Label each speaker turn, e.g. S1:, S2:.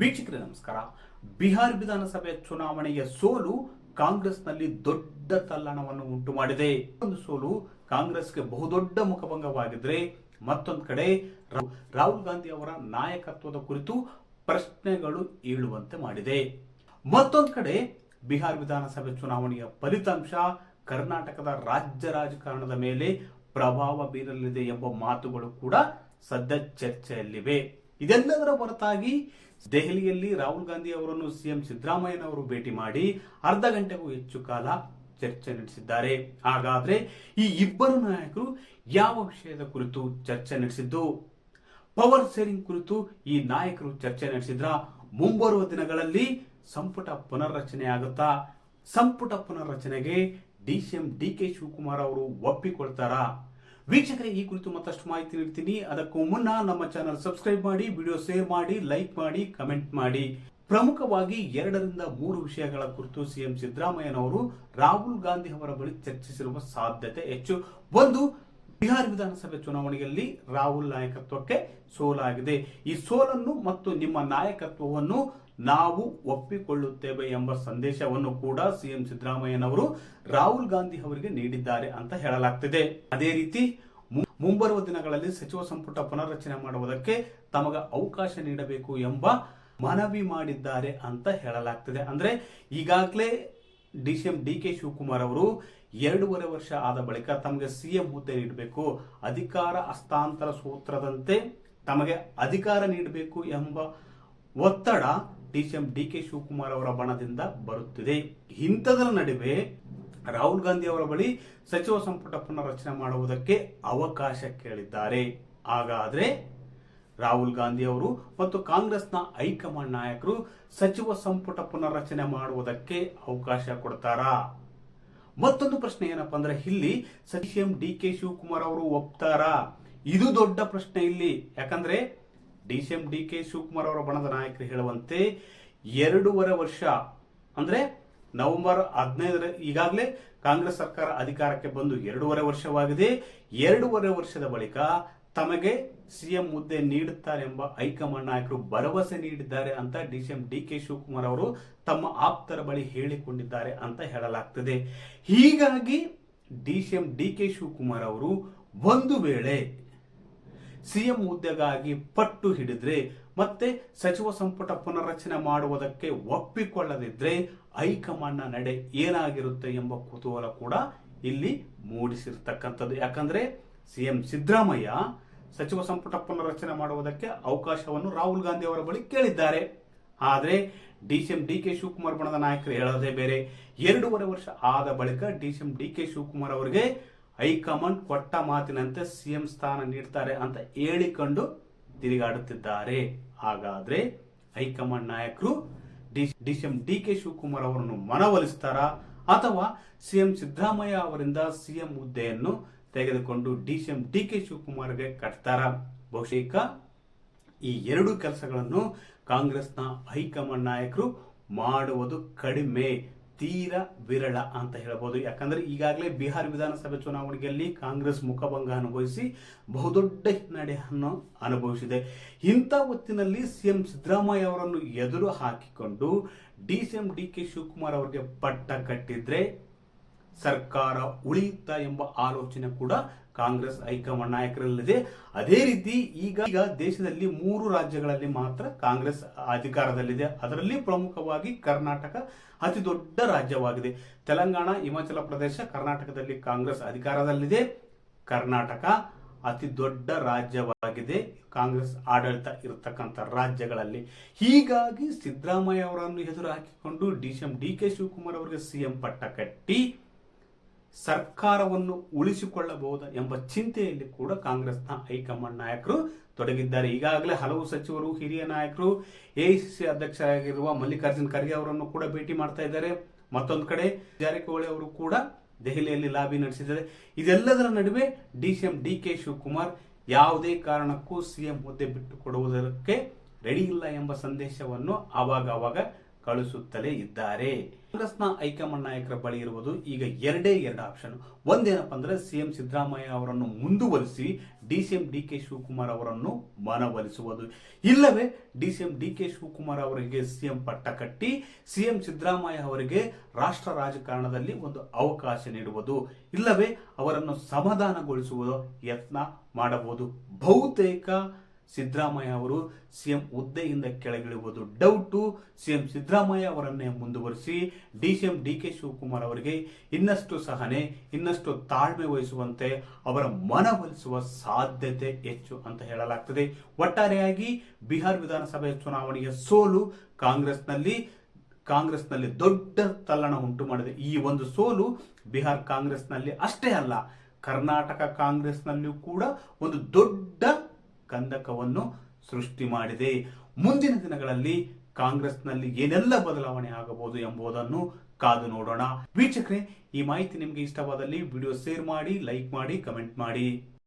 S1: ವೀಕ್ಷಕರೇ, ನಮಸ್ಕಾರ. ಬಿಹಾರ್ ವಿಧಾನಸಭೆ ಚುನಾವಣೆಯ ಸೋಲು ಕಾಂಗ್ರೆಸ್ನಲ್ಲಿ ದೊಡ್ಡ ತಲ್ಲಣವನ್ನು ಉಂಟು ಮಾಡಿದೆ ಒಂದು ಸೋಲು ಕಾಂಗ್ರೆಸ್ಗೆ ಬಹುದೊಡ್ಡ ಮುಖಭಂಗವಾಗಿದ್ರೆ ಮತ್ತೊಂದು ಕಡೆ ರಾಹುಲ್ ಗಾಂಧಿ ಅವರ ನಾಯಕತ್ವದ ಕುರಿತು ಪ್ರಶ್ನೆಗಳು ಏಳುವಂತೆ ಮಾಡಿದೆ. ಮತ್ತೊಂದು ಕಡೆ ಬಿಹಾರ್ ವಿಧಾನಸಭೆ ಚುನಾವಣೆಯ ಫಲಿತಾಂಶ ಕರ್ನಾಟಕದ ರಾಜ್ಯ ರಾಜಕಾರಣದ ಮೇಲೆ ಪ್ರಭಾವ ಬೀರಲಿದೆ ಎಂಬ ಮಾತುಗಳು ಕೂಡ ಸದ್ಯ ಚರ್ಚೆಯಲ್ಲಿವೆ. ಇದೆಲ್ಲದರ ಹೊರತಾಗಿ ದೆಹಲಿಯಲ್ಲಿ ರಾಹುಲ್ ಗಾಂಧಿ ಅವರನ್ನು ಸಿಎಂ ಸಿದ್ದರಾಮಯ್ಯನವರು ಭೇಟಿ ಮಾಡಿ ಅರ್ಧ ಗಂಟೆಗೂ ಹೆಚ್ಚು ಕಾಲ ಚರ್ಚೆ ನಡೆಸಿದ್ದಾರೆ. ಹಾಗಾದ್ರೆ ಈ ಇಬ್ಬರು ನಾಯಕರು ಯಾವ ವಿಷಯದ ಕುರಿತು ಚರ್ಚೆ ನಡೆಸಿದ್ದು? ಪವರ್ ಶೇರಿಂಗ್ ಕುರಿತು ಈ ನಾಯಕರು ಚರ್ಚೆ ನಡೆಸಿದ್ರ ಮುಂಬರುವ ದಿನಗಳಲ್ಲಿ ಸಂಪುಟ ಪುನರ್ರಚನೆ ಆಗುತ್ತಾ? ಸಂಪುಟ ಪುನರ್ರಚನೆಗೆ ಡಿಸಿಎಂ ಡಿ ಕೆ ಶಿವಕುಮಾರ್ ಅವರು ಒಪ್ಪಿಕೊಳ್ತಾರಾ? ವೀಕ್ಷಕರೇ, ಈ ಕುರಿತು ಮತ್ತಷ್ಟು ಮಾಹಿತಿ ನೀಡ್ತೀನಿ. ಅದಕ್ಕೂ ಮುನ್ನ ನಮ್ಮ ಚಾನಲ್ ಸಬ್ಸ್ಕ್ರೈಬ್ ಮಾಡಿ, ವಿಡಿಯೋ ಶೇರ್ ಮಾಡಿ, ಲೈಕ್ ಮಾಡಿ, ಕಮೆಂಟ್ ಮಾಡಿ. ಪ್ರಮುಖವಾಗಿ ಎರಡರಿಂದ ಮೂರು ವಿಷಯಗಳ ಕುರಿತು ಸಿಎಂ ಸಿದ್ದರಾಮಯ್ಯನವರು ರಾಹುಲ್ ಗಾಂಧಿ ಅವರ ಬಳಿ ಚರ್ಚಿಸಿರುವ ಸಾಧ್ಯತೆ ಹೆಚ್ಚು. ಒಂದು, ಬಿಹಾರ್ ವಿಧಾನಸಭೆ ಚುನಾವಣೆಯಲ್ಲಿ ರಾಹುಲ್ ನಾಯಕತ್ವಕ್ಕೆ ಸೋಲಾಗಿದೆ. ಈ ಸೋಲನ್ನು ಮತ್ತು ನಿಮ್ಮ ನಾಯಕತ್ವವನ್ನು ನಾವು ಒಪ್ಪಿಕೊಳ್ಳುತ್ತೇವೆ ಎಂಬ ಸಂದೇಶವನ್ನು ಕೂಡ ಸಿಎಂ ಸಿದ್ದರಾಮಯ್ಯನವರು ರಾಹುಲ್ ಗಾಂಧಿ ಅವರಿಗೆ ನೀಡಿದ್ದಾರೆ ಅಂತ ಹೇಳಲಾಗ್ತಿದೆ. ಅದೇ ರೀತಿ ಮುಂಬರುವ ದಿನಗಳಲ್ಲಿ ಸಚಿವ ಸಂಪುಟ ಪುನರ್ರಚನೆ ಮಾಡುವುದಕ್ಕೆ ತಮಗ ಅವಕಾಶ ನೀಡಬೇಕು ಎಂಬ ಮನವಿ ಮಾಡಿದ್ದಾರೆ ಅಂತ ಹೇಳಲಾಗ್ತಿದೆ. ಅಂದ್ರೆ ಈಗಾಗಲೇ ಡಿಸಿಎಂ ಡಿ ಕೆ ಶಿವಕುಮಾರ್ ಅವರು ಎರಡೂವರೆ ವರ್ಷ ಆದ ಬಳಿಕ ತಮಗೆ ಸಿಎಂ ಹುದ್ದೆ ನೀಡಬೇಕು. ಅಧಿಕಾರ ಹಸ್ತಾಂತರ ಸೂತ್ರದಂತೆ ತಮಗೆ ಅಧಿಕಾರ ನೀಡಬೇಕು ಎಂಬ ಒತ್ತಡ ಡಿಸಿಎಂ ಡಿ ಕೆ ಶಿವಕುಮಾರ್ ಅವರ ಬಣದಿಂದ ಬರುತ್ತಿದೆ. ಇಂಥದರ ನಡುವೆ ರಾಹುಲ್ ಗಾಂಧಿ ಅವರ ಬಳಿ ಸಚಿವ ಸಂಪುಟ ಪುನರ್ರಚನೆ ಮಾಡುವುದಕ್ಕೆ ಅವಕಾಶ ಕೇಳಿದ್ದಾರೆ. ಹಾಗಾದ್ರೆ ರಾಹುಲ್ ಗಾಂಧಿ ಅವರು ಮತ್ತು ಕಾಂಗ್ರೆಸ್ನ ಹೈಕಮಾಂಡ್ ನಾಯಕರು ಸಚಿವ ಸಂಪುಟ ಪುನರ್ರಚನೆ ಮಾಡುವುದಕ್ಕೆ ಅವಕಾಶ ಕೊಡ್ತಾರಾ? ಮತ್ತೊಂದು ಪ್ರಶ್ನೆ ಏನಪ್ಪಾ ಅಂದ್ರೆ ಇಲ್ಲಿ ಸಚಿವ ಡಿ ಕೆ ಶಿವಕುಮಾರ್ ಅವರು ಒಪ್ತಾರಾ? ಇದು ದೊಡ್ಡ ಪ್ರಶ್ನೆ ಇಲ್ಲಿ. ಯಾಕಂದ್ರೆ ಡಿಸಿಎಂ ಡಿ ಕೆ ಶಿವಕುಮಾರ್ ಅವರ ಬಣದ ನಾಯಕರು ಹೇಳುವಂತೆ ಎರಡೂವರೆ ವರ್ಷ, ಅಂದ್ರೆ ನವೆಂಬರ್ ಹದಿನೈದರ, ಈಗಾಗಲೇ ಕಾಂಗ್ರೆಸ್ ಸರ್ಕಾರ ಅಧಿಕಾರಕ್ಕೆ ಬಂದು ಎರಡೂವರೆ ವರ್ಷವಾಗಿದೆ. ಎರಡೂವರೆ ವರ್ಷದ ಬಳಿಕ ತಮಗೆ ಸಿಎಂ ಹುದ್ದೆ ನೀಡುತ್ತಾರೆಂಬ ಹೈಕಮಾಂಡ್ ನಾಯಕರು ಭರವಸೆ ನೀಡಿದ್ದಾರೆ ಅಂತ ಡಿಸಿಎಂ ಡಿ ಕೆ ಶಿವಕುಮಾರ್ ಅವರು ತಮ್ಮ ಆಪ್ತರ ಬಳಿ ಹೇಳಿಕೊಂಡಿದ್ದಾರೆ ಅಂತ ಹೇಳಲಾಗ್ತದೆ. ಹೀಗಾಗಿ ಡಿಸಿಎಂ ಡಿ ಕೆ ಶಿವಕುಮಾರ್ ಅವರು ಒಂದು ವೇಳೆ ಸಿಎಂ ಹುದ್ದೆಗಾಗಿ ಪಟ್ಟು ಹಿಡಿದ್ರೆ ಮತ್ತೆ ಸಚಿವ ಸಂಪುಟ ಪುನರ್ರಚನೆ ಮಾಡುವುದಕ್ಕೆ ಒಪ್ಪಿಕೊಳ್ಳದಿದ್ರೆ ಹೈಕಮಾಂಡ್ನ ನಡೆ ಏನಾಗಿರುತ್ತೆ ಎಂಬ ಕುತೂಹಲ ಕೂಡ ಇಲ್ಲಿ ಮೂಡಿಸಿರ್ತಕ್ಕಂಥದ್ದು. ಯಾಕಂದ್ರೆ ಸಿಎಂ ಸಿದ್ದರಾಮಯ್ಯ ಸಚಿವ ಸಂಪುಟ ಪುನರ್ರಚನೆ ಮಾಡುವುದಕ್ಕೆ ಅವಕಾಶವನ್ನು ರಾಹುಲ್ ಗಾಂಧಿ ಅವರ ಬಳಿ ಕೇಳಿದ್ದಾರೆ. ಆದ್ರೆ ಡಿಸಿಎಂ ಡಿ ಕೆ ಶಿವಕುಮಾರ್ ಬಣದ ನಾಯಕರು ಹೇಳೋದೇ ಬೇರೆ. ಎರಡೂವರೆ ವರ್ಷ ಆದ ಬಳಿಕ ಡಿಸಿಎಂ ಡಿ ಕೆ ಶಿವಕುಮಾರ್ ಅವರಿಗೆ ಹೈಕಮಾಂಡ್ ಕೊಟ್ಟ ಮಾತಿನಂತೆ ಸಿಎಂ ಸ್ಥಾನ ನೀಡ್ತಾರೆ ಅಂತ ಹೇಳಿಕೊಂಡು ತಿರುಗಾಡುತ್ತಿದ್ದಾರೆ. ಹಾಗಾದ್ರೆ ಹೈಕಮಾಂಡ್ ನಾಯಕರು ಡಿಸಿಎಂ ಡಿ ಕೆ ಶಿವಕುಮಾರ್ ಅವರನ್ನು ಮನವೊಲಿಸ್ತಾರಾ ಅಥವಾ ಸಿಎಂ ಸಿದ್ದರಾಮಯ್ಯ ಅವರಿಂದ ಸಿಎಂ ಹುದ್ದೆಯನ್ನು ತೆಗೆದುಕೊಂಡು ಡಿ ಡಿಸಿಎಂ ಡಿ ಕೆ ಶಿವಕುಮಾರ್ಗೆ ಕಟ್ತಾರ. ಬಹುಶೇಕ ಈ ಎರಡು ಕೆಲಸಗಳನ್ನು ಕಾಂಗ್ರೆಸ್ನ ಹೈಕಮಾಂಡ್ ನಾಯಕರು ಮಾಡುವುದು ಕಡಿಮೆ. ತೀರ ವಿರಳ ಅಂತ ಹೇಳ್ಬೋದು. ಯಾಕಂದ್ರೆ ಈಗಾಗಲೇ ಬಿಹಾರ ವಿಧಾನಸಭೆ ಚುನಾವಣೆಯಲ್ಲಿ ಕಾಂಗ್ರೆಸ್ ಮುಖಭಂಗ ಅನುಭವಿಸಿ ಬಹುದೊಡ್ಡ ಹಿನ್ನಡೆಯನ್ನು ಅನುಭವಿಸಿದೆ. ಇಂಥ ಹೊತ್ತಿನಲ್ಲಿ ಸಿಎಂ ಸಿದ್ದರಾಮಯ್ಯ ಅವರನ್ನು ಎದುರು ಹಾಕಿಕೊಂಡು ಡಿಸಿಎಂ ಡಿ ಕೆ ಶಿವಕುಮಾರ್ ಅವರಿಗೆ ಪಟ್ಟ ಕಟ್ಟಿದ್ರೆ ಸರ್ಕಾರ ಉಳಿಯುತ್ತಾ ಎಂಬ ಆಲೋಚನೆ ಕೂಡ ಕಾಂಗ್ರೆಸ್ ಹೈಕಮಾಂಡ್ ನಾಯಕರಲ್ಲಿದೆ. ಅದೇ ರೀತಿ ಈಗ ಈಗ ದೇಶದಲ್ಲಿ ಮೂರು ರಾಜ್ಯಗಳಲ್ಲಿ ಮಾತ್ರ ಕಾಂಗ್ರೆಸ್ ಅಧಿಕಾರದಲ್ಲಿದೆ. ಅದರಲ್ಲಿ ಪ್ರಮುಖವಾಗಿ ಕರ್ನಾಟಕ ಅತಿ ದೊಡ್ಡ ರಾಜ್ಯವಾಗಿದೆ. ತೆಲಂಗಾಣ, ಹಿಮಾಚಲ ಪ್ರದೇಶ, ಕರ್ನಾಟಕದಲ್ಲಿ ಕಾಂಗ್ರೆಸ್ ಅಧಿಕಾರದಲ್ಲಿದೆ. ಕರ್ನಾಟಕ ಅತಿ ದೊಡ್ಡ ರಾಜ್ಯವಾಗಿದೆ. ಕಾಂಗ್ರೆಸ್ ಆಡಳಿತ ಇರತಕ್ಕಂಥ ರಾಜ್ಯಗಳಲ್ಲಿ. ಹೀಗಾಗಿ ಸಿದ್ದರಾಮಯ್ಯ ಅವರನ್ನು ಎದುರು ಹಾಕಿಕೊಂಡು D C M, D K Shivakumar ಅವರಿಗೆ ಸಿಎಂ ಪಟ್ಟ ಕಟ್ಟಿ ಸರ್ಕಾರವನ್ನು ಉಳಿಸಿಕೊಳ್ಳಬಹುದು ಎಂಬ ಚಿಂತೆಯಲ್ಲಿ ಕೂಡ ಕಾಂಗ್ರೆಸ್ನ ಹೈಕಮಾಂಡ್ ನಾಯಕರು ತೊಡಗಿದ್ದಾರೆ. ಈಗಾಗಲೇ ಹಲವು ಸಚಿವರು, ಹಿರಿಯ ನಾಯಕರು ಎಐಸಿಸಿ ಅಧ್ಯಕ್ಷರಾಗಿರುವ ಮಲ್ಲಿಕಾರ್ಜುನ್ ಖರ್ಗೆ ಅವರನ್ನು ಕೂಡ ಭೇಟಿ ಮಾಡ್ತಾ ಇದ್ದಾರೆ. ಮತ್ತೊಂದು ಕಡೆ ಜಾರಕಿಹೊಳಿ ಅವರು ಕೂಡ ದೆಹಲಿಯಲ್ಲಿ ಲಾಬಿ ನಡೆಸಿದ್ದಾರೆ. ಇದೆಲ್ಲದರ ನಡುವೆ ಡಿಸಿಎಂ ಡಿ ಕೆ ಶಿವಕುಮಾರ್ ಯಾವುದೇ ಕಾರಣಕ್ಕೂ ಸಿಎಂ ಹುದ್ದೆ ಬಿಟ್ಟು ಕೊಡುವುದಕ್ಕೆ ರೆಡಿ ಇಲ್ಲ ಎಂಬ ಸಂದೇಶವನ್ನು ಆವಾಗ ಆವಾಗ ಕಳಿಸುತ್ತಲೇ ಇದ್ದಾರೆ. ಕಾಂಗ್ರೆಸ್ನ ಹೈಕಮಾಂಡ್ ನಾಯಕರ ಬಳಿ ಇರುವುದು ಈಗ ಎರಡೇ ಎರಡು ಆಪ್ಷನ್. ಒಂದೇನಪ್ಪ ಅಂದ್ರೆ ಸಿಎಂ ಸಿದ್ದರಾಮಯ್ಯ ಅವರನ್ನು ಮುಂದುವರಿಸಿ D C M D K Shivakumar ಅವರನ್ನು ಮನವೊಲಿಸುವುದು. ಇಲ್ಲವೇ D C M D K Shivakumar ಅವರಿಗೆ ಸಿಎಂ ಪಟ್ಟ ಕಟ್ಟಿ ಸಿಎಂ ಸಿದ್ದರಾಮಯ್ಯ ಅವರಿಗೆ ರಾಷ್ಟ್ರ ರಾಜಕಾರಣದಲ್ಲಿ ಒಂದು ಅವಕಾಶ ನೀಡುವುದು. ಇಲ್ಲವೇ ಅವರನ್ನು ಸಮಾಧಾನಗೊಳಿಸುವ ಯತ್ನ ಮಾಡಬಹುದು. ಬಹುತೇಕ ಸಿದ್ದರಾಮಯ್ಯ ಅವರು ಸಿಎಂ ಹುದ್ದೆಯಿಂದ ಕೆಳಗಿಳಿಯುವುದು ಡೌಟು ಸಿಎಂ ಸಿದ್ದರಾಮಯ್ಯ ಅವರನ್ನೇ ಮುಂದುವರಿಸಿ D C M D K Shivakumar ಅವರಿಗೆ ಇನ್ನಷ್ಟು ಸಹನೆ, ಇನ್ನಷ್ಟು ತಾಳ್ಮೆ ವಹಿಸುವಂತೆ ಅವರ ಮನವೊಲಿಸುವ ಸಾಧ್ಯತೆ ಹೆಚ್ಚು ಅಂತ ಹೇಳಲಾಗ್ತದೆ. ಒಟ್ಟಾರೆಯಾಗಿ ಬಿಹಾರ್ ವಿಧಾನಸಭೆ ಚುನಾವಣೆಯ ಸೋಲು ಕಾಂಗ್ರೆಸ್ನಲ್ಲಿ ಕಾಂಗ್ರೆಸ್ನಲ್ಲಿ ದೊಡ್ಡ ತಲ್ಲಣ ಉಂಟು ಮಾಡಿದೆ. ಈ ಒಂದು ಸೋಲು ಬಿಹಾರ್ ಕಾಂಗ್ರೆಸ್ನಲ್ಲಿ ಅಷ್ಟೇ ಅಲ್ಲ, ಕರ್ನಾಟಕ ಕಾಂಗ್ರೆಸ್ನಲ್ಲಿಯೂ ಕೂಡ ಒಂದು ದೊಡ್ಡ ಕಂದಕವನ್ನು ಸೃಷ್ಟಿ ಮಾಡಿದೆ. ಮುಂದಿನ ದಿನಗಳಲ್ಲಿ ಕಾಂಗ್ರೆಸ್ನಲ್ಲಿ ಏನೆಲ್ಲ ಬದಲಾವಣೆ ಆಗಬಹುದು ಎಂಬುದನ್ನು ಕಾದು ನೋಡೋಣ. ವೀಕ್ಷಕರೇ, ಈ ಮಾಹಿತಿ ನಿಮಗೆ ಇಷ್ಟವಾದಲ್ಲಿ ವಿಡಿಯೋ ಶೇರ್ ಮಾಡಿ, ಲೈಕ್ ಮಾಡಿ, ಕಮೆಂಟ್ ಮಾಡಿ.